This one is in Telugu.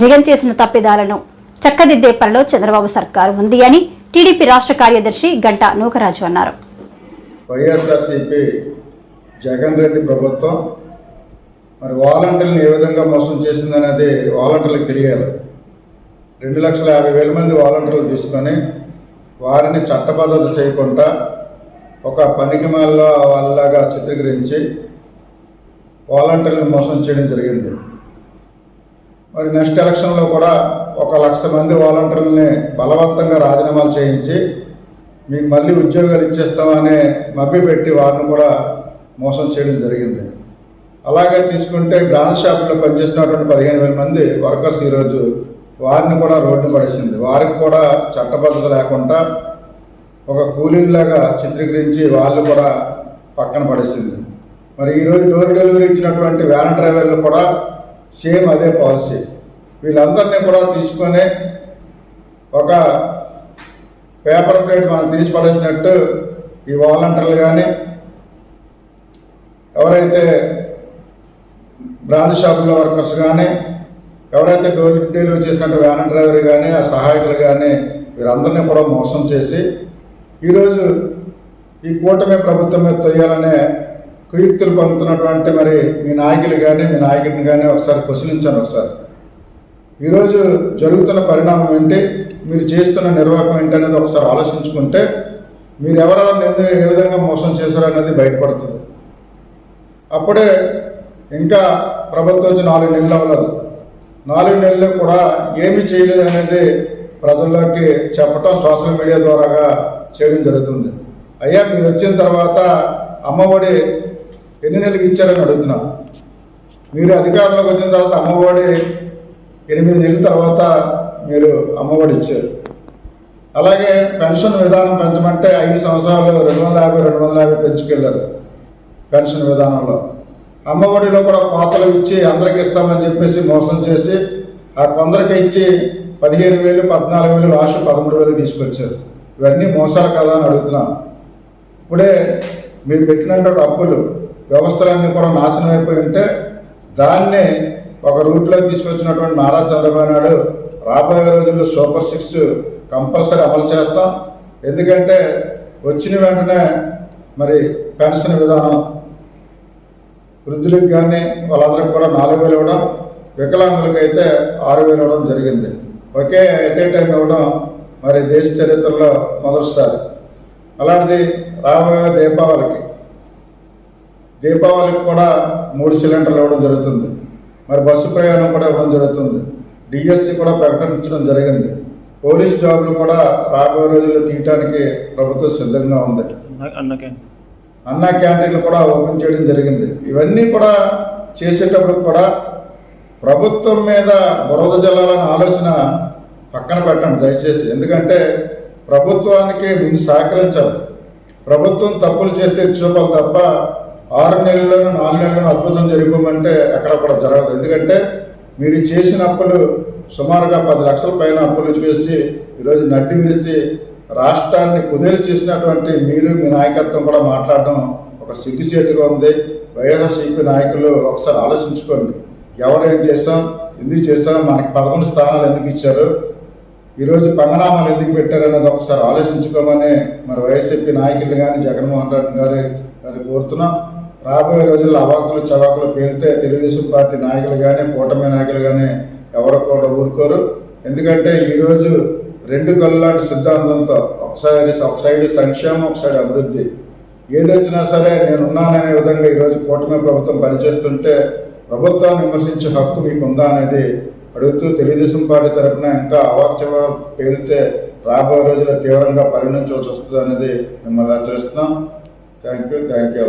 జగన్ చేసిన తప్పిదాలను చక్కదిద్దే పనిలో చంద్రబాబు సర్కారు ఉంది అని టీడీపీ రాష్ట్ర కార్యదర్శి గంటా నూకరాజు అన్నారు. వైఎస్ఆర్సీపీ జగన్ రెడ్డి ప్రభుత్వం మరి వాలంటీర్లను ఏ విధంగా మోసం చేసిందనేది వాలంటీర్లకు తెలియాలి. రెండు లక్షల యాభై వేల మంది వాలంటీర్లు తీసుకొని వారిని చట్టబద్ధత చేయకుండా ఒక పనికిమాల వాళ్ళలాగా చిత్రీకరించి వాలంటీర్లను మోసం చేయడం జరిగింది. మరి నెక్స్ట్ ఎలక్షన్లో కూడా ఒక లక్ష మంది వాలంటీర్లని బలవంతంగా రాజీనామాలు చేయించి మీకు మళ్ళీ ఉద్యోగాలు ఇచ్చేస్తామని మభ్యపెట్టి వారిని కూడా మోసం చేయడం జరిగింది. అలాగే తీసుకుంటే బ్రాంచ్ షాపులో పనిచేసినటువంటి పదిహేను వేల మంది వర్కర్స్ ఈరోజు వారిని కూడా రోడ్డు పడేసింది. వారికి కూడా చట్టబద్ధత లేకుండా ఒక కూలీలాగా చిత్రీకరించి వాళ్ళు కూడా పక్కన పడేసింది. మరి ఈరోజు డోర్ డెలివరీ ఇచ్చినటువంటి వ్యాన్ డ్రైవర్లు కూడా సేమ్ అదే పాలసీ. వీళ్ళందరినీ కూడా తీసుకొని ఒక పేపర్ ప్లేట్ మనం తీసి పడేసినట్టు ఈ వాలంటీర్లు కానీ ఎవరైతే బ్రాండ్ షాపుల వర్కర్స్ కానీ ఎవరైతే డోర్ డెలివరీ చేసినట్టు వ్యాన్ డ్రైవర్ కానీ ఆ సహాయకులు కానీ వీరందరినీ కూడా మోసం చేసి ఈరోజు ఈ కూటమి ప్రభుత్వం మీద తొయ్యాలనే కుయుక్తులు పంపుతున్నటువంటి మరి మీ నాయకులు కానీ మీ నాయకుడిని కానీ ఒకసారి ప్రశ్నించాను ఒకసారి. ఈరోజు జరుగుతున్న పరిణామం ఏంటి? మీరు చేస్తున్న నిర్వాహకం ఏంటి అనేది ఒకసారి ఆలోచించుకుంటే మీరు ఎవరెవరిని ఏ విధంగా మోసం చేశారు అనేది బయటపడుతుంది. అప్పుడే ఇంకా ప్రభుత్వం వచ్చి నాలుగు నెలలు అవ్వలేదు. నాలుగు నెలలు కూడా ఏమీ చేయలేదు అనేది ప్రజల్లోకి చెప్పటం సోషల్ మీడియా ద్వారాగా చేయడం జరుగుతుంది. అయ్యా మీరు వచ్చిన తర్వాత అమ్మఒడి ఎన్ని నెలలకు ఇచ్చారని అడుగుతున్నా. మీరు అధికారంలోకి వచ్చిన తర్వాత అమ్మఒడి ఎనిమిది నెలల తర్వాత మీరు అమ్మఒడి ఇచ్చారు. అలాగే పెన్షన్ విధానం పెంచమంటే ఐదు సంవత్సరాలు రెండు వందల యాభై రెండు వందల యాభై పెంచుకెళ్ళారు పెన్షన్ విధానంలో. అమ్మఒడిలో కూడా కోతలు ఇచ్చి అందరికి ఇస్తామని చెప్పేసి మోసం చేసి ఆ కొందరికి ఇచ్చి పదిహేను వేలు పద్నాలుగు వేలు లాస్ట్ పదమూడు వేలు తీసుకొచ్చారు. ఇవన్నీ మోసాలు కదా అని అడుగుతున్నాం. ఇప్పుడే మీరు పెట్టినటువంటి అప్పులు వ్యవస్థలన్నీ కూడా నాశనం అయిపోయి ఉంటే దాన్ని ఒక రూట్లో తీసుకొచ్చినటువంటి నారా చంద్రబాబు నాయుడు రాబోయే రోజుల్లో సూపర్ సిక్స్ కంపల్సరీ అమలు చేస్తాం. ఎందుకంటే వచ్చిన వెంటనే మరి పెన్షన్ విధానం వృద్ధులకు కానీ వాళ్ళందరికీ కూడా నాలుగు వేలు ఇవ్వడం వికలాంగులకు అయితే ఆరు వేలు ఇవ్వడం జరిగింది. ఒకే ఎట్ ఏ టైం ఇవ్వడం మరి దేశ చరిత్రలో మొదటిసారి. అలాంటిది రాబోయే దీపావళికి. దీపావళికి కూడా మూడు సిలిండర్లు ఇవ్వడం జరుగుతుంది. మరి బస్సు ప్రయాణం కూడా ఇవ్వడం జరుగుతుంది. డిఎస్సి కూడా ప్రకటించడం జరిగింది. పోలీస్ జాబులు కూడా రాబోయే రోజుల్లో తీయటానికి ప్రభుత్వం సిద్ధంగా ఉంది. అన్నా క్యాంటీన్లు కూడా ఓపెన్ చేయడం జరిగింది. ఇవన్నీ కూడా చేసేటప్పుడు కూడా ప్రభుత్వం మీద బురద జల్లాలన్న ఆలోచన పక్కన పెట్టండి దయచేసి. ఎందుకంటే ప్రభుత్వానికి ముందు సహకరించాలి. ప్రభుత్వం తప్పులు చేస్తే చూపాలి తప్ప ఆరు నెలల్లోనూ నాలుగు నెలల్లోనూ అద్భుతం జరిగిపోమంటే ఎక్కడ కూడా జరగదు. ఎందుకంటే మీరు చేసిన అప్పులు సుమారుగా పది లక్షల పైన అప్పులు చేసి ఈరోజు నడ్డి విరిసి రాష్ట్రాన్ని కుదేలు చేసినటువంటి మీరు మీ నాయకత్వం కూడా మాట్లాడడం ఒక సిగ్గుసేటుగా ఉంది. వైఎస్ఆర్సీపీ నాయకులు ఒకసారి ఆలోచించుకోండి. ఎవరేం చేసాం ఎందుకు చేసాం మనకి పదకొండు స్థానాలు ఎందుకు ఇచ్చారు ఈరోజు పంగనామాలు ఎందుకు పెట్టారనేది ఒకసారి ఆలోచించుకోమని మరి వైఎస్ఆర్పీ నాయకులు కానీ జగన్మోహన్ రెడ్డి గారి గారి కోరుతున్నాం. రాబోయే రోజుల్లో అవాకులు చవాకులు పేరితే తెలుగుదేశం పార్టీ నాయకులు కానీ కూటమి నాయకులు కానీ ఎవరు కూడా ఊరుకోరు. ఎందుకంటే ఈరోజు రెండు కళ్ళలాంటి సిద్ధాంతంతో ఒకసారి ఒక సైడ్ సంక్షేమం ఒకసారి అభివృద్ధి. ఏదొచ్చినా సరే నేనున్నాననే విధంగా ఈరోజు కూటమి ప్రభుత్వం పనిచేస్తుంటే ప్రభుత్వాన్ని విమర్శించే హక్కు మీకు ఉందా అనేది అడుగుతూ తెలుగుదేశం పార్టీ తరఫున ఇంకా అవాక్షవ పేరితే రాబోయే రోజుల్లో తీవ్రంగా పరిగణించవలసి వస్తుంది అనేది మిమ్మల్ని హెచ్చరిస్తున్నాం థ్యాంక్ యూ థ్యాంక్ యూ